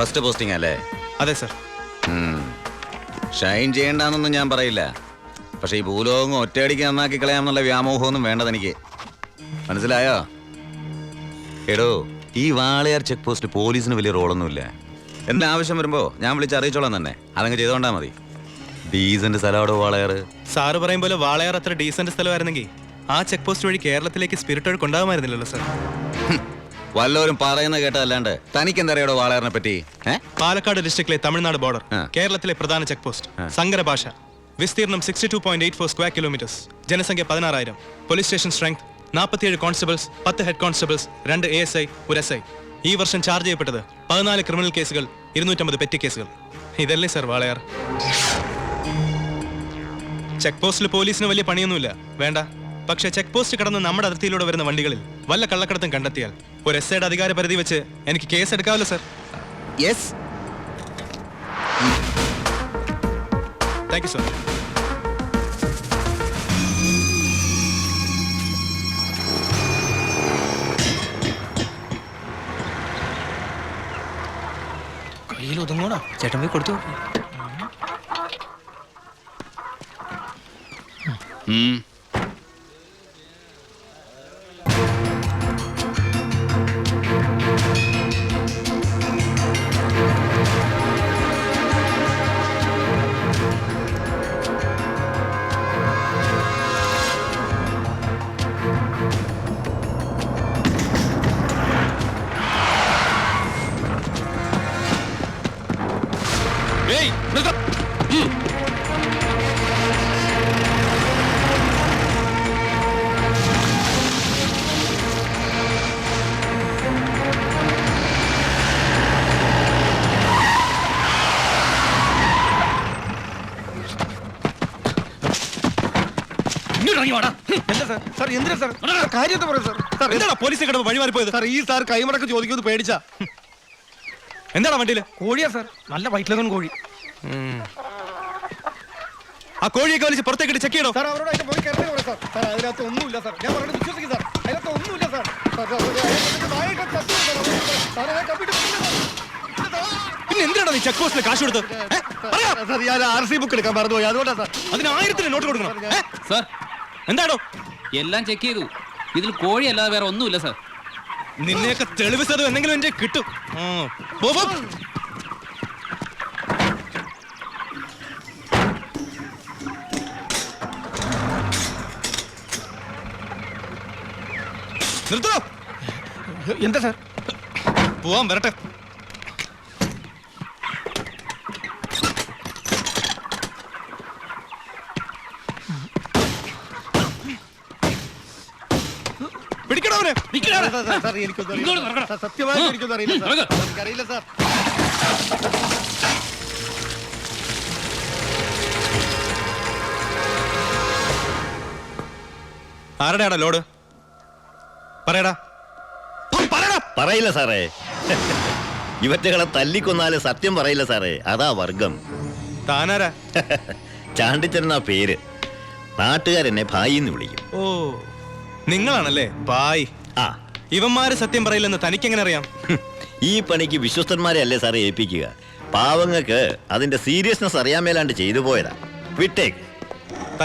First posting അല്ലേ? അതെ sir. Shine ചെയ്യണ്ടെന്നൊന്നും ഞാൻ പറയില്ല. പക്ഷെ ഈ ഭൂലോകം ഒറ്റയടിക്ക് നന്നാക്കി കളയാമെന്നുള്ള വ്യാമോഹമൊന്നും വേണ്ടത് എനിക്ക്. മനസ്സിലായോ? എടോ ഈ വാളയാർ ചെക്ക് പോസ്റ്റ് പോലീസിന് വലിയ റോളൊന്നുമില്ല. എന്റെ ആവശ്യം വരുമ്പോ ഞാൻ വിളിച്ച് അറിയിച്ചോളാം തന്നെ. അതങ്ങ് ചെയ്തോണ്ടാ മതി. ഡീസന്റ് സ്ഥലമാടോ വാളയാർ സാറ് പറയും പോലെ വാളയാർ അത്ര ഡീസന്റ് സ്ഥലമായിരുന്നെങ്കിൽ ആ ചെക്ക് പോസ്റ്റ് വഴി കേരളത്തിലേക്ക് സ്പിരിറ്റ് ഒഴുക്ക് ഉണ്ടാകുമായിരുന്നില്ലല്ലോ സർ. വല്ലവരും പറയുന്ന കേട്ടതല്ലാണ്ട് തനിക്ക് എന്തറിയാടോ വാളയാറിനെ പറ്റി? ഏ? പാലക്കാട് ഡിസ്ട്രിക്റ്റിലെ തമിഴ്നാട് ബോർഡർ ആ. കേരളത്തിലെ പ്രധാന ചെക്ക് പോസ്റ്റ് സങ്കര ഭാഷ വിസ്തീർണം sixty two point eight four square kilometres ജനസംഖ്യ പതിനാറായിരം പോലീസ് സ്റ്റേഷൻ സ്ട്രെങ്ത് നാൽപ്പത്തിയേഴ് കോൺസ്റ്റബിൾസ് പത്ത് ഹെഡ് കോൺസ്റ്റബിൾസ് രണ്ട് എ എസ് ഐ ഒരു എസ് ഐ ഈ വർഷം ചാർജ് ചെയ്യപ്പെട്ടത് പതിനാല് ക്രിമിനൽ കേസുകൾ ഇരുന്നൂറ്റമ്പത് പെറ്റി കേസുകൾ ഇതല്ലേ സർ വാളയാർ? ചെക്ക് പോസ്റ്റിൽ പോലീസിന് വലിയ പണിയൊന്നുമില്ല. വേണ്ട. പക്ഷേ ചെക്ക് പോസ്റ്റ് കടന്ന് നമ്മുടെ അതിർത്തിയിലൂടെ വരുന്ന വണ്ടികളിൽ വല്ല കള്ളക്കടത്തും കണ്ടെത്തിയാൽ ഒരു എസ് ഐയുടെ അധികാര പരിധി വെച്ച് എനിക്ക് കേസ് എടുക്കാമല്ലോ sir yes thank you sir കയ്യിൽ ഒതുങ്ങോണോ? ചേട്ടൻ പോയി കൊടുത്തു എന്താ സാർ സാർ എന്തിനാ സാർ സാർ, കാര്യം എന്താ പറയാ സാർ സാർ എന്താ എന്താണ് പോലീസിനെ കിടന്ന് വഴിമാറി പോയത് സാർ ഈ സാർ കൈമടക്ക് ചോദിക്കുമെന്ന് പേടിച്ച എന്താണ് വണ്ടിയിൽ കോഴിയാ സാർ നല്ല വയറ്റിലതും കോഴി ആ കോഴിയൊക്കെ വലിച്ച് പുറത്തേക്ക് ചെക്ക് ചെയ്യണോ സാർ അവരോട് അതിന്റെ പോയി കയറി സാർ സാർ അതിനകത്ത് ഒന്നുമില്ല സാർ ഞാൻ പറഞ്ഞത് വിശ്വസിക്കും സാർ അതിനകത്ത് ഒന്നുമില്ല സാർ. പിന്നെ എന്തിനാണ് നീ ചെക്ക് പോസ്റ്റിൽ കാശ് കൊടുത്തത് ഞാൻ ആർ സി ബുക്ക് എടുക്കാൻ മറന്നുപോയി അതുകൊണ്ടാ സാർ അതിന് ആയിരത്തിന് നോട്ട് കൊടുക്കണം? സാർ എന്താണോ എല്ലാം ചെക്ക് ചെയ്തു. ഇതിൽ കോഴി അല്ലാതെ വേറെ ഒന്നുമില്ല സാർ നിന്നെയൊക്കെ തെളിവ് സതും എന്തെങ്കിലും എന്റെ കിട്ടും. ആ. പോ, പോ. നിർത്തോ എന്താ സാർ പോവാൻ വരട്ടെ പിടിക്കണോ അവനെ സാർ, സാർ, സാർ, എനിക്കൊന്നും അറിയില്ല. ഇങ്ങോട്ട് നടക്കണം. സാർ, സത്യമായിട്ട് എനിക്കൊന്നും അറിയില്ല സാർ. എനിക്കറിയില്ല സാർ. ആരുടെയാടാ ലോഡ്? പറയടാ. പറയില്ല സാറേ. ഇവറ്റകളെ തല്ലിക്കൊന്നാൽ സത്യം പറയില്ല സാറേ. അതാ വർഗം. താനാരാ? ചാണ്ടിച്ചെന്ന പേര്. നാട്ടുകാരെന്നെ ഭായി എന്ന് വിളിക്കും. ഓ നിങ്ങളാണല്ലേ? ബായ് ആ ഇവന്മാര് സത്യം പറയില്ലെന്ന് തനിക്കെങ്ങനെ അറിയാം? ഈ പണിക്ക് വിശ്വസ്തന്മാരെ അല്ലേ സാറേ ഏൽപ്പിക്കുക? പാവങ്ങൾക്ക് അതിന്റെ സീരിയസ്നെസ് അറിയാൻ മേലാണ്ട് ചെയ്തു പോയതാ. വിട്ടേക്ക്.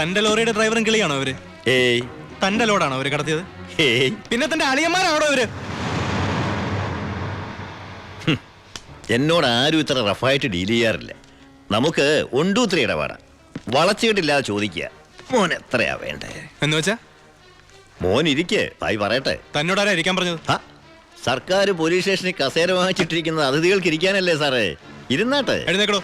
തന്റെ ലോറിയുടെ ഡ്രൈവറും കിളിയാണോ അവർ ഏയ്. തന്റെ ലോഡാണോ അവർ കടത്തിയത്? ഏയ്. പിന്നെ തന്റെ അളിയന്മാരാണോ അവർ എന്നോട് ആരും ഇത്ര റഫായിട്ട് ഡീൽ ചെയ്യാറില്ല. നമുക്ക് ഒണ്ടൂത്തിരി ഇടപാടാ. വളച്ചിട്ടില്ലാതെ ചോദിക്കുക. മോൻ എത്രയാ വേണ്ടേ? എന്ന് വെച്ചാ? മോൻ ഇരിക്കേ. ഭായി പറയട്ടെ. തന്നോടാരാ ഇരിക്കാൻ പറഞ്ഞത്? സർക്കാർ പോലീസ് സ്റ്റേഷനിൽ കസേര വാങ്ങിച്ചിട്ടിരിക്കുന്നത് അതിഥികൾക്ക് ഇരിക്കാനല്ലേ സാറേ? ഇരുന്നാട്ടെ. എഴുന്നേക്കടോ.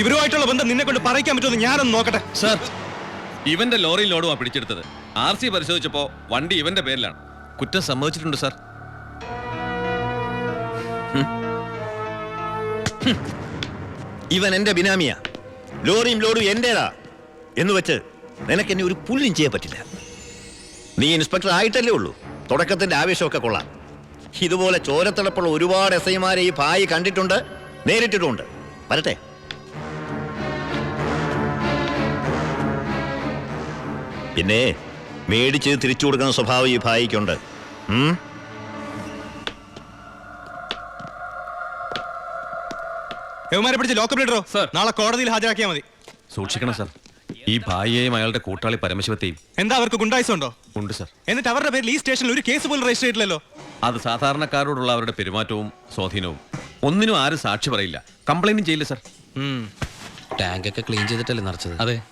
ഇവരുമായിട്ടുള്ള ബന്ധം നിന്നെ കൊണ്ട് പറയിക്കാൻ പറ്റുമെന്ന് ഞാനൊന്ന് നോക്കട്ടെ. സാർ ഇവന്റെ ലോറി ലോഡുമാണ് പിടിച്ചെടുത്തത്. ആർ സി പരിശോധിച്ചപ്പോ വണ്ടി ഇവന്റെ പേരിലാണ്. കുറ്റം സമ്മതിച്ചിട്ടുണ്ട് സാർ. ഇവൻ എന്റെ ബിനാമിയാ. ലോറിയും ലോഡും എന്റേതാ. എന്ന് വെച്ച് നിനക്ക് എന്നെ ഒരു പുല്ലും ചെയ്യാൻ പറ്റില്ല. നീ ഇൻസ്പെക്ടർ ആയിട്ടല്ലേ ഉള്ളൂ. തുടക്കത്തിന്റെ ആവേശമൊക്കെ കൊള്ളാം. ഇതുപോലെ ചോരത്തിളപ്പുള്ള ഒരുപാട് എസ് ഐമാരെ ഈ ഭായി കണ്ടിട്ടുണ്ട് നേരിട്ടിട്ടുണ്ട്. വരട്ടെ. പിന്നെ മേടിച്ച് തിരിച്ചു കൊടുക്കുന്ന സ്വഭാവം ഈ ഭായിക്കുണ്ട്? യവന്മാരെ പിടിച്ച് ലോക്കപ്പ് Sir. നാളെ കോടതിയിൽ ഹാജരാക്കിയാൽ മതി. സൂക്ഷിക്കണം സാർ. ഈ ഭായിയെയും അയാളുടെ കൂട്ടാളി പരമശിവത്തെയും. എന്താ അവർക്ക് ഗുണ്ടായിസുണ്ടോ? ഉണ്ട് സാർ. എന്നിട്ട് അവരുടെ പേരിൽ ഈ സ്റ്റേഷനിൽ ഒരു കേസ് പോലും രജിസ്റ്റർ ചെയ്തിട്ടില്ലല്ലോ? അത് സാധാരണക്കാരോടുള്ള അവരുടെ പെരുമാറ്റവും സ്വാധീനവും. ഒന്നിനും ആരും സാക്ഷി പറയില്ല. കംപ്ലൈന്റും ചെയ്യില്ല സാർ. ടാങ്ക് ഒക്കെ ക്ലീൻ ചെയ്തിട്ടല്ലേ നിറച്ചത് അതെ.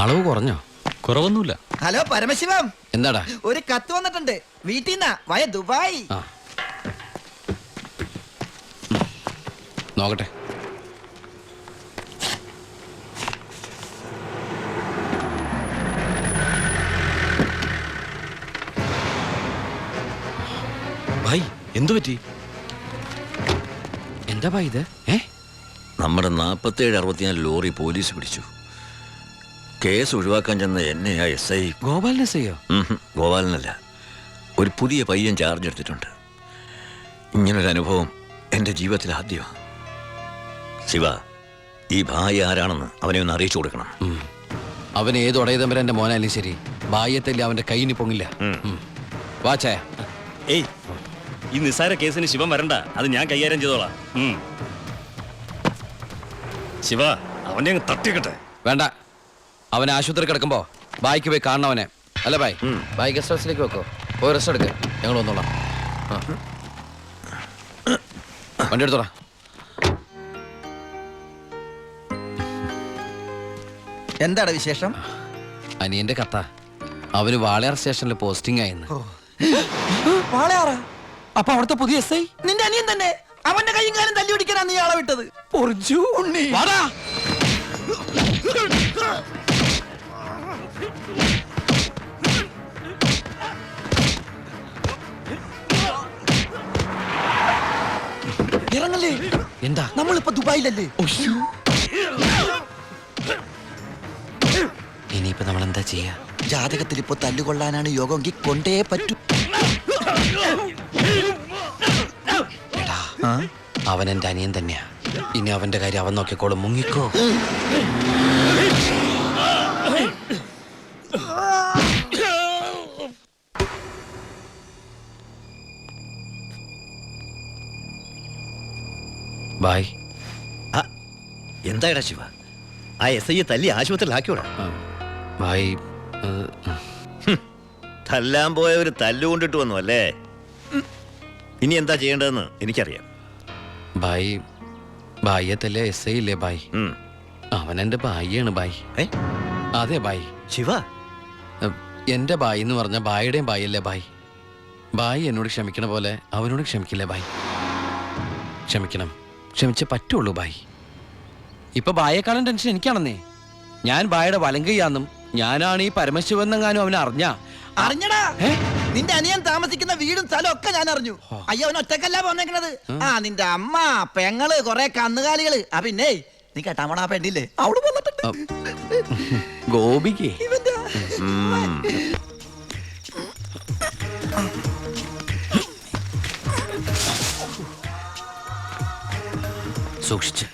അളവ് കുറഞ്ഞോ? കുറവൊന്നുമില്ല. ഹലോ പരമശിവം. എന്താടാ? ഒരു കത്ത് വന്നിട്ടുണ്ട്. വീട്ടിൽ നിന്നാ. വയ ദുബായി. ആ. നോക്കട്ടെ. ഭായ് എന്തു പറ്റി? എന്താ ഭായ് ഇത്? ഏ? നമ്മുടെ നാൽപ്പത്തേഴ് അറുപത്തിനാല് ലോറി പോലീസ് പിടിച്ചു. കേസ് ഒഴിവാക്കാൻ ചെന്ന എന്നെ ആ എസ് ഐ ഗോപാലിനെ ചെയ്യോ ഗോപാലനല്ല. ഒരു പുതിയ പയ്യൻ ചാർജ് എടുത്തിട്ടുണ്ട്. ഇങ്ങനൊരു അനുഭവം എന്റെ ജീവിതത്തിൽ ആദ്യമാണ്. ശിവ ഈ ഭാര്യ ആരാണെന്ന് അവനെ ഒന്ന് അറിയിച്ചു കൊടുക്കണം. അവൻ ഏത് ഉടയതമ്പരന്റെ മോനായാലും ശരി ബാഹ്യത്തല്ലേ അവന്റെ കൈയിന് പൊങ്ങില്ല. വാച്ചായ ഏയ് ഈ നിസ്സാര കേസിന് ശിവൻ വരണ്ട. അത് ഞാൻ കൈകാര്യം ചെയ്തോളാം. ശിവ അവനെ അങ്ങ് തട്ടിക്കട്ടെ. വേണ്ട. അവൻ ആശുപത്രി കിടക്കുമ്പോ ബായിക്ക് പോയി കാണണവനെ അവനെ. അല്ല ബായ്? ബായ് ഗസ്റ്റ് ഹൗസിലേക്ക് വെക്കോ. പോയി റെസ്റ്റ് എടുക്ക. ഞങ്ങൾ വന്നോളാം. ആ. വണ്ടി എടുത്തോളാം എന്താണ് വിശേഷം? അനിയന്റെ കത്ത അവർ വാളയാർ സ്റ്റേഷനിൽ പോസ്റ്റിംഗ് ആയിരുന്നു. വാളയാറാ അപ്പൊ അവിടുത്തെ പുതിയ എസ് ഐ നിന്റെ അനിയൻ തന്നെ. അവന്റെ കൈയും കാലം തല്ലി പിടിക്കാനാ നീ ആളെ വിട്ടത്. ഉണ്ണി. വാടാ. ഇറങ്ങല്ലേ? എന്താ? നമ്മളിപ്പോ ദുബായിലല്ലേ? ഇനിയിപ്പോ നമ്മൾ എന്താ ചെയ്യാ? ജാതകത്തിൽ ഇപ്പൊ തല്ലുകൊള്ളാനാണ് യോഗമെങ്കിൽ കൊണ്ടേ പറ്റൂ. എടാ അവൻ എന്റെ അനിയൻ തന്നെയാ. ഇനി അവന്റെ കാര്യം അവൻ നോക്കിക്കോളും. മുങ്ങിക്കോ. ബായ്. എന്തായടാ ശിവ? ആ എസ് ഐയെ തല്ലി ആശുപത്രിയിലാക്കിയോടാ. ബായ് ഏ, തല്ലാൻ പോയ ഒരു തല്ലുകൊണ്ടിട്ട് വന്നു അല്ലേ. ഇനി എന്താ ചെയ്യേണ്ടതെന്ന് എനിക്കറിയാം. ബായ് തല്ല എസ് ഐ ഇല്ലേ ബായ്. അവൻ എന്റെ ബായിയാണ് ബായ്? അതെ ബായ്. ശിവ? എന്റെ ബായി എന്ന് പറഞ്ഞ ബായിയുടെയും ബായല്ലേ ബായ്? ബായി എന്നോട് ക്ഷമിക്കണ പോലെ അവനോട് ക്ഷമിക്കില്ലേ ബായ്? ക്ഷമിക്കണം. ക്ഷമിച്ചേ പറ്റുള്ളൂ ബായ്. ഇപ്പൊ ബായേക്കാളും ടെൻഷൻ എനിക്കാണെന്നേ. ഞാൻ ബായുടെ വലങ്കയ്യാന്നും ഞാനാണ് ഈ പരമശിവനെങ്ങാനും അവനെ അറിഞ്ഞ. അറിഞ്ഞടാ. നിന്റെ അനിയൻ താമസിക്കുന്ന വീടും സ്ഥലവും ഒക്കെ ഞാൻ അറിഞ്ഞു. അയ്യോ അവൻ ഒറ്റക്കല്ല പോന്നേക്കണത് ആ. നിന്റെ അമ്മ പെങ്ങൾ കൊറേ കന്നുകാലികൾ. ആ പിന്നെ നീ കേട്ടാമണ ആ പെണ്ണില്ലേ അവിടെ വന്നിട്ടുണ്ട്. ഗോപിക്ക് ഇവന്റെ സൂക്ഷിച്ച്.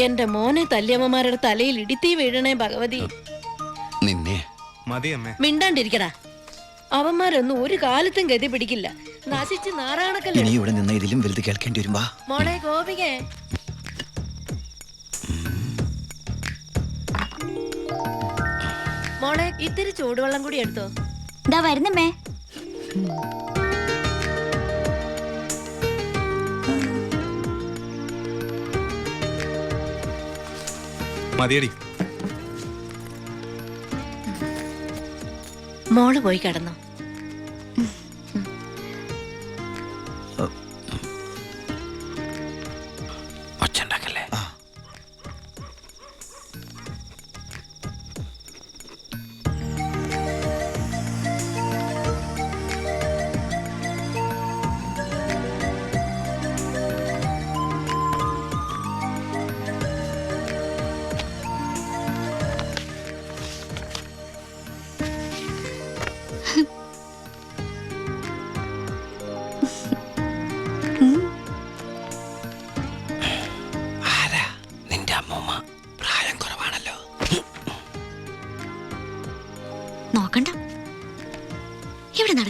എന്റെ മോനെ തല്ലിയമ്മമാരുടെ തലയിൽ ഇടിത്തീ വീഴണേ ഭഗവതി. നിന്നെ. മിണ്ടാണ്ടിരിക്കടാ. അവന്മാരൊന്നും ഒരു കാലത്തും ഗതി പിടിക്കില്ല. നശിച്ച് നാറാണക്കല്ലേ? ഇനി ഇവിടെ നിന്ന് ഇതിലും വലുത് കേൾക്കേണ്ടി വരുമ്പോ മോളെ ഗോപികേ. മോളെ ഇത്തിരി ചൂടുവെള്ളം കൂടി എടുത്തോ. ഇതാ വരുന്നമ്മേ. മതിയടി. മോൾ പോയി കിടന്നോ.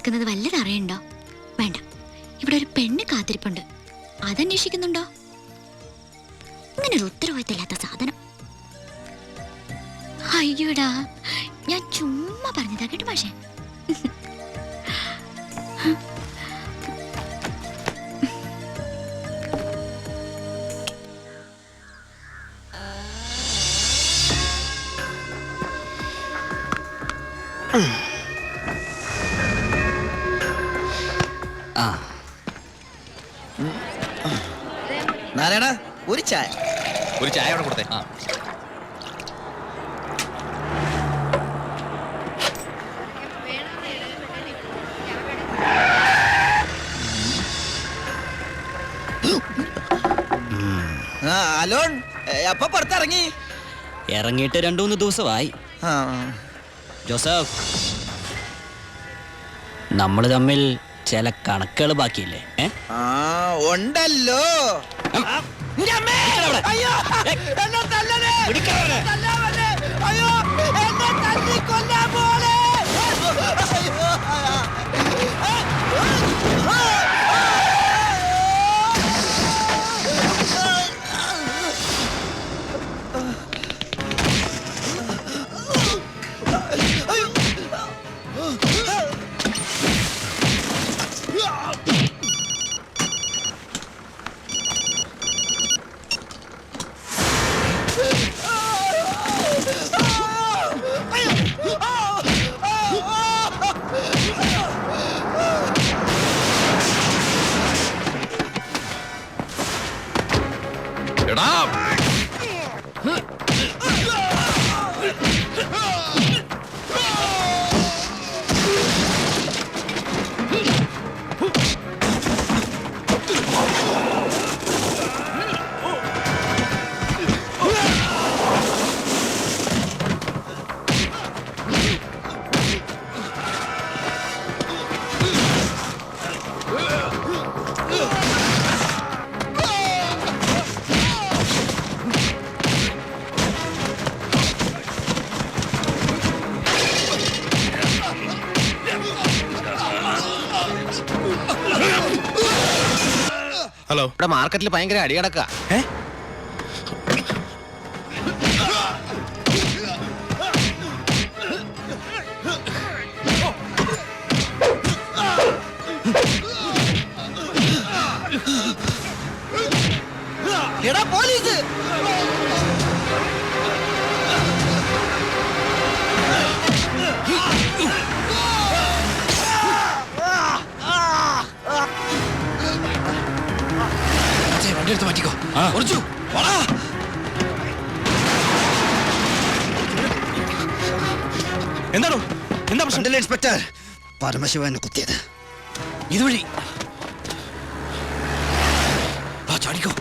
നടക്കുന്നത് വല്ലതും അറിയണ്ടോ? വേണ്ട. ഇവിടെ ഒരു പെണ്ണ് കാത്തിരിപ്പുണ്ട്. അതന്വേഷിക്കുന്നുണ്ടോ? ഇങ്ങനെ ഒരു ഉത്തരവാദിത്തമില്ലാത്ത സാധനം. അയ്യോടാ ഞാൻ ചുമ്മാ പറഞ്ഞതാ കേട്ടോ പക്ഷേ നാരായണ ചായ ഒരു ചായ അവിടെ കൊടുത്തേ. ആ. ഹലോ അപ്പൊ പുറത്തിറങ്ങി. ഇറങ്ങിയിട്ട് രണ്ടു മൂന്ന് ദിവസമായി. ആ. ജോസഫ് നമ്മൾ തമ്മിൽ ചില കണക്കുകൾ ബാക്കിയില്ലേ? ആ ഉണ്ടല്ലോ! അയ്യോ! എന്നെ! തല്ലാവല്ലേ! അയ്യോ! എന്നെ പോണേ! ഇവിടെ മാർക്കറ്റിൽ ഭയങ്കര അടിയടക്ക. കുറച്ചു എന്താണോ? എന്താ പ്രശ്നം? ഇൻസ്പെക്ടർ? പരമശിവനെ കുത്തിയത്. ഇതുവഴി. ആ ചാടിക്കോ.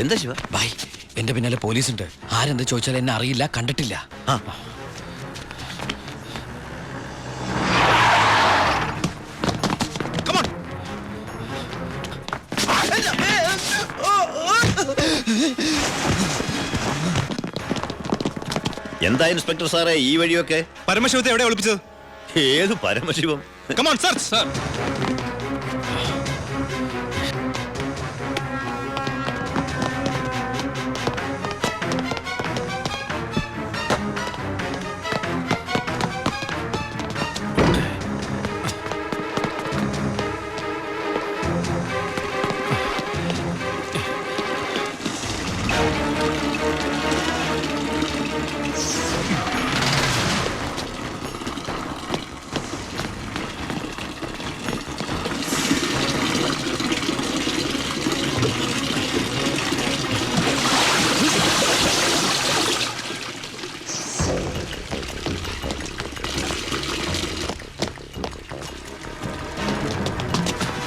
എന്താ ശിവ? ബായ് എന്റെ പിന്നാലെ പോലീസ് ഉണ്ട് ആരെന്ത് ചോദിച്ചാൽ എന്നെ അറിയില്ല കണ്ടിട്ടില്ല. ആ. എന്താ ഇൻസ്പെക്ടർ സാറേ ഈ വഴിയൊക്കെ? പരമശിവത്തെ എവിടെ ഒളിപ്പിച്ചത്? ഏത് Paramasivam? Come on sir sir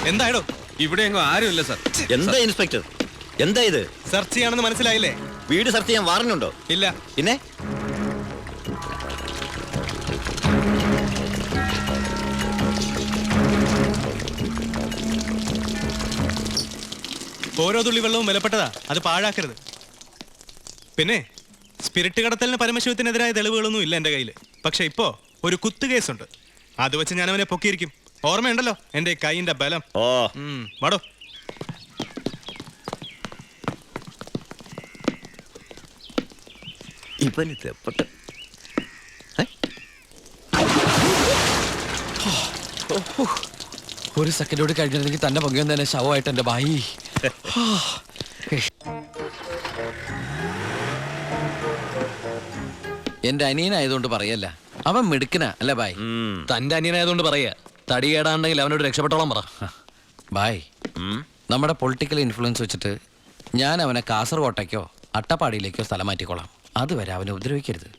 എന്തായടോ? ഇവിടെ എങ്ങോ ആരുമില്ല സർ. എന്താ ഇൻസ്പെക്ടർ? എന്താ ഇത്? സെർച്ച് ചെയ്യാണെന്ന് മനസ്സിലായില്ലേ? വീട് സെർച്ച് ചെയ്യാൻ വാറന്നുണ്ടോ ഇല്ല. പിന്നെ? ഓരോ തുള്ളി വെള്ളവും വിലപ്പെട്ടതാ. അത് പാഴാക്കരുത്. പിന്നെ സ്പിരിറ്റ് കടത്തലിന് പരമശിവത്തിനെതിരായ തെളിവുകളൊന്നും ഇല്ല എന്റെ കയ്യിൽ പക്ഷെ ഇപ്പോ ഒരു കുത്തു കേസുണ്ട്. അത് വെച്ച് ഞാൻ അവനെ പൊക്കിയിരിക്കും. ഓർമ്മയുണ്ടല്ലോ? എന്റെ കൈന്റെ കൈയിന്റെ ബലം. ഓ. വടോ. ഇവന് തെപ്പട്ട് ഒരു സെക്കൻഡോട് കഴിഞ്ഞിരുന്നെങ്കിൽ തന്നെ പൊങ്ങിയൊന്നും തന്നെ ശവമായിട്ട് എന്റെ ബായി. എന്റെ അനിയനായതുകൊണ്ട് പറയല്ല. അവൻ മിടുക്കനാ അല്ല ബായ്? തന്റെ അനിയനായതുകൊണ്ട് പറയാ. തടി കേടാണ്ടെങ്കിൽ അവനോട് രക്ഷപ്പെട്ടോളം പറ. ബായ്. നമ്മുടെ പൊളിറ്റിക്കൽ ഇൻഫ്ലുവൻസ് വെച്ചിട്ട് ഞാൻ അവനെ കാസർകോട്ടേക്കോ അട്ടപ്പാടിയിലേക്കോ സ്ഥലം മാറ്റിക്കോളാം. അതുവരെ അവനെ ഉപദ്രവിക്കരുത്.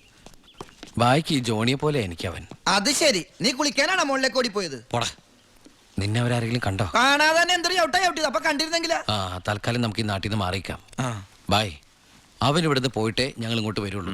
ബായ്ക്ക് ഈ ജോണിയെ പോലെ എനിക്ക് അവൻ അത് ശരി. നീ കുളിക്കാനാണ് മുകളിലേക്ക് ഓടി പോയത് പോടാ. നിന്നെ അവരാരെങ്കിലും കണ്ടോ? കാണാതെ തന്നെ എന്തൊരു ചവിട്ടാ ചവിട്ടിയത്? അപ്പൊ കണ്ടിരുന്നെങ്കിലാ. ആ തൽക്കാലം നമുക്ക് ഈ നാട്ടിൽ നിന്ന് മാറിയിക്കാം. ബായ്. അവൻ ഇവിടുന്ന് പോയിട്ടേ ഞങ്ങൾ ഇങ്ങോട്ട് വരുള്ളൂ.